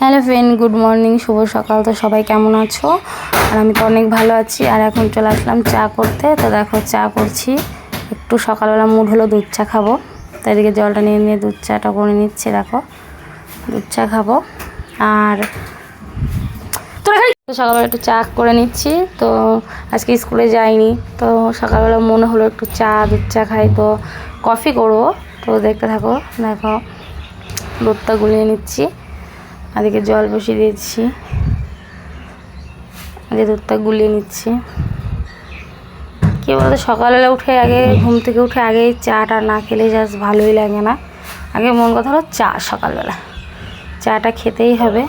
Hello friend, good morning, শুভ সকাল। তো সবাই কেমন আছো? আর আমি তো অনেক ভালো আছি। আর এখন চলে আসলাম চা করতে। তো দেখো, চা করছি। একটু সকালবেলা মুড হলো, দুধ চা খাব। তাই এদিকে জলটা নিয়ে নিয়ে দুধ চাটা করে নিচ্ছি, দেখো। দুধ চা খাব। আর তো সকালবেলা একটু চা করে নিচ্ছি। তো আজকে স্কুলে যাইনি। তো সকালবেলা মনে হলো একটু চা, দুধ চা খাই। তো কফি করব। তো দেখতে থাকো, দেখো। দুধটা গুলিয়ে নিচ্ছি। আদিকে জল বসিয়ে দিয়েছি। আগে দুধটা গুলিয়ে নিচ্ছি। কী বলতো, সকালবেলা উঠে আগে ঘুম থেকে উঠে আগে চাটা না খেলে জাস্ট ভালোই লাগে না। আগে মন কথা হলো চা সকালবেলা। চাটা খেতেই হবে।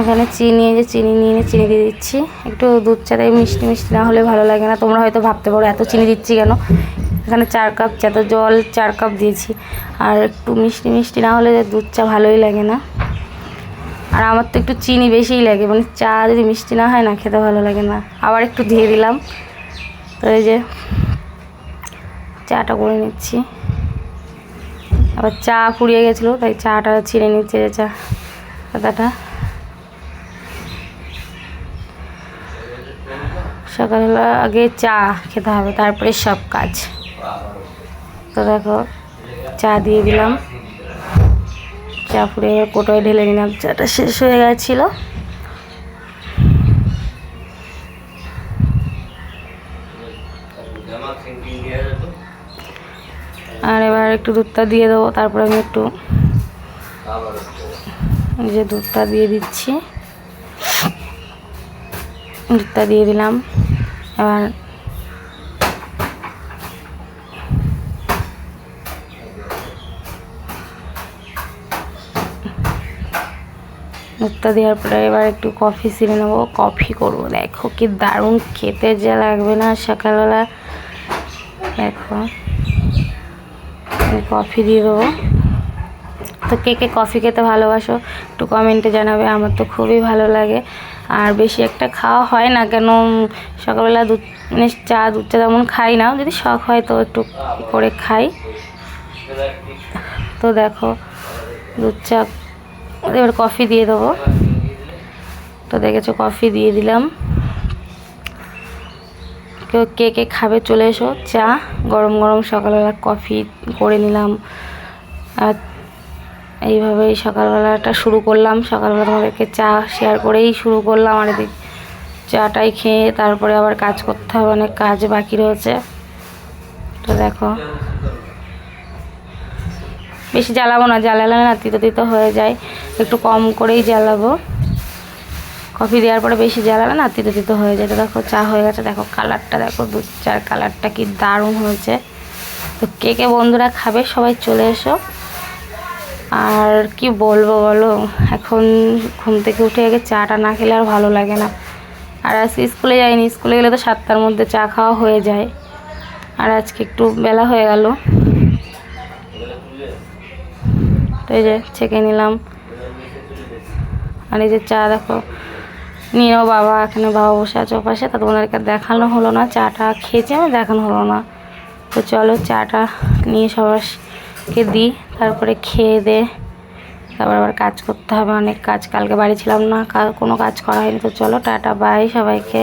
এখানে চিনি যে চিনি নিয়ে নিয়ে চিনি দিয়ে দিচ্ছি। একটু দুধ চাতে মিষ্টি মিষ্টি না হলে ভালো লাগে না। তোমরা হয়তো ভাবতে পারো, এত চিনি দিচ্ছি কেন? এখানে চার কাপ চা তো জল চার কাপ দিয়েছি। আর একটু মিষ্টি মিষ্টি না হলে দুধ চা ভালোই লাগে না। আর আমার তো একটু চিনি বেশিই লাগে মানে চা যদি মিষ্টি না হয় না খেতে ভালো লাগে না। আবার একটু দিয়ে দিলাম। তো এই যে চাটা করে নিচ্ছি। আবার চা ফুরিয়ে গেছিল, তাই চাটা ছিঁড়ে নিচ্ছে যে চা পাতাটা। সকালবেলা আগে চা খেতে হবে, তারপরে সব কাজ। তো দেখো, চা দিয়ে দিলাম। চা ফুড়ে কোটোয় ঢেলে নিলাম। চাটা শেষ হয়ে গেছিল। আর এবার একটু দুধটা দিয়ে দেবো। তারপরে আমি একটু যে দুধটা দিয়ে দিচ্ছি। দুধটা দিয়ে দিলাম। এবার দুধটা দেওয়ার পরে এবার একটু কফি ছিঁড়ে নেব। কফি করব। দেখো কি দারুণ খেতে যা লাগবে না সকালবেলা। দেখো। কফি দিয়ে দেবো। তো কে কে কফি খেতে ভালোবাসো একটু কমেন্টে জানাবে, আমার তো খুবই ভালো লাগে। আর বেশি একটা খাওয়া হয় না কেন সকালবেলা দুধ মানে চা, দুধ চা তেমন খাই না। যদি শখ হয় তো একটু করে খাই। তো দেখো, দুধ চা এবার কফি দিয়ে দেবো। তো দেখেছ, কফি দিয়ে দিলাম। কেউ কে কে খাবে চলে এসো। চা, গরম গরম সকালবেলা কফি করে নিলাম। আর এইভাবেই সকালবেলাটা শুরু করলাম। সকালবেলা তোমাদেরকে চা শেয়ার করেই শুরু করলাম। আর এদিক চাটাই খেয়ে তারপরে আবার কাজ করতে হবে, অনেক কাজ বাকি রয়েছে। তো দেখো। বেশি জ্বালাবো না, জ্বালালে না তিতো তিতো হয়ে যায়। একটু কম করেই জ্বালাবো। কফি দেওয়ার পরে বেশি জ্বালালে না তিতো তিতো হয়ে যায়। তো দেখো চা হয়ে গেছে, দেখো কালারটা, দেখো দুধ চার কালারটা কি দারুণ হয়েছে। তো কে কে বন্ধুরা খাবে সবাই চলে এসো। আর কি বলব বলো, এখন ঘুম থেকে উঠে আগে চাটা না খেলে আর ভালো লাগে না। আর আজকে স্কুলে যাইনি, স্কুলে গেলে তো সাতটার মধ্যে চা খাওয়া হয়ে যায়। আর আজকে একটু বেলা হয়ে গেল। তো এই যে ছেঁকে নিলাম। আর এই যে চা দেখো নিয়েও বাবা এখানে বাবা বসে আছে ওপাশে তা তোমাদেরকে দেখানো হলো না, চাটা খেয়েছি আমি দেখানো হলো না। তো চলো চাটা নিয়ে সবাইকে দিই, তারপরে খেয়ে দে। তারপর আবার কাজ করতে হবে, অনেক কাজ, কালকে বাড়ি ছিলাম না কোনো কাজ করা হয়নি, তো চলো টাটা বাই সবাইকে।